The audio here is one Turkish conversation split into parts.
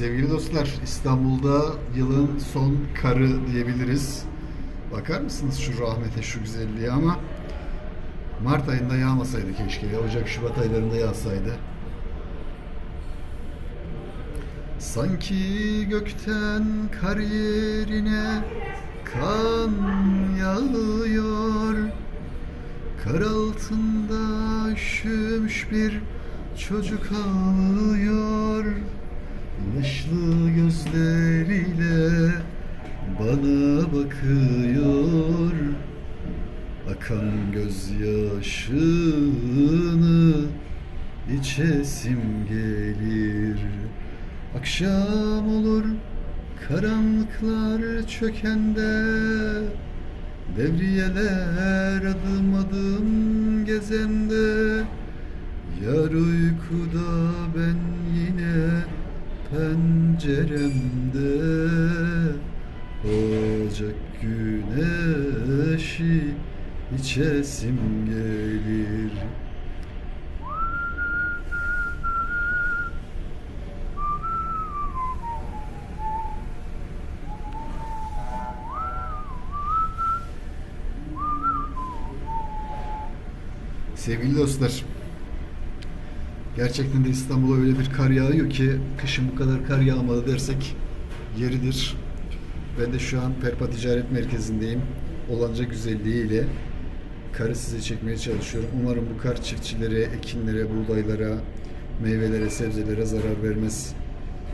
Sevgili dostlar, İstanbul'da yılın son karı diyebiliriz. Bakar mısınız şu rahmete, şu güzelliğe ama Mart ayında yağmasaydı keşke. ya. Ocak, Şubat aylarında yağsaydı. Sanki gökten kar yerine kan yağıyor. Kar altında üşümüş bir çocuk ağlıyor. Bakıyor. Akan gözyaşını içesim gelir. Akşam olur karanlıklar çökende Devriyeler adım adım gezende Yar uykuda ben yine penceremde Ocak güneşi içesim gelir Sevgili dostlar, gerçekten de İstanbul'a öyle bir kar yağıyor ki kışın bu kadar kar yağmadı dersek yeridir. Ben de şu an Perpa Ticaret Merkezi'ndeyim. Olanca güzelliğiyle karı size çekmeye çalışıyorum. Umarım bu kar çiftçilere, ekinlere, buğdaylara, meyvelere, sebzelere zarar vermez.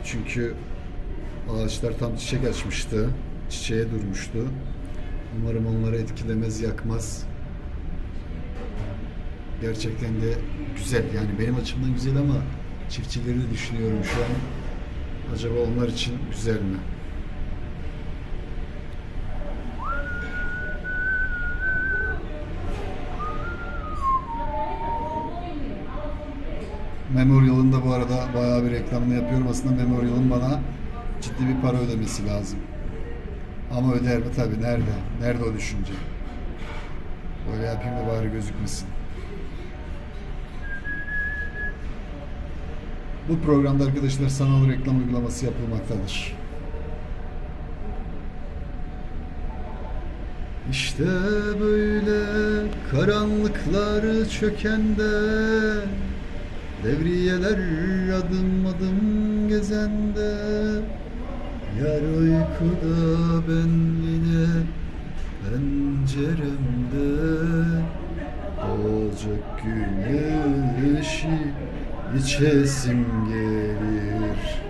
Çünkü ağaçlar tam çiçek açmıştı. Çiçeğe durmuştu. Umarım onları etkilemez, yakmaz. Gerçekten de güzel. Yani benim açımdan güzel ama çiftçileri de düşünüyorum şu an. Acaba onlar için güzel mi? Memorial'ın da bu arada bayağı bir reklamını yapıyorum. Aslında Memorial'ın bana ciddi bir para ödemesi lazım. Ama öder mi tabii? Nerede? Nerede o düşünce? Böyle yapayım da bari gözükmesin. Bu programda arkadaşlar sanal reklam uygulaması yapılmaktadır. İşte böyle karanlıklar çökende Devriyeler adım adım gezende Yar uykuda ben yine penceremde Olacak güneşi içesim gelir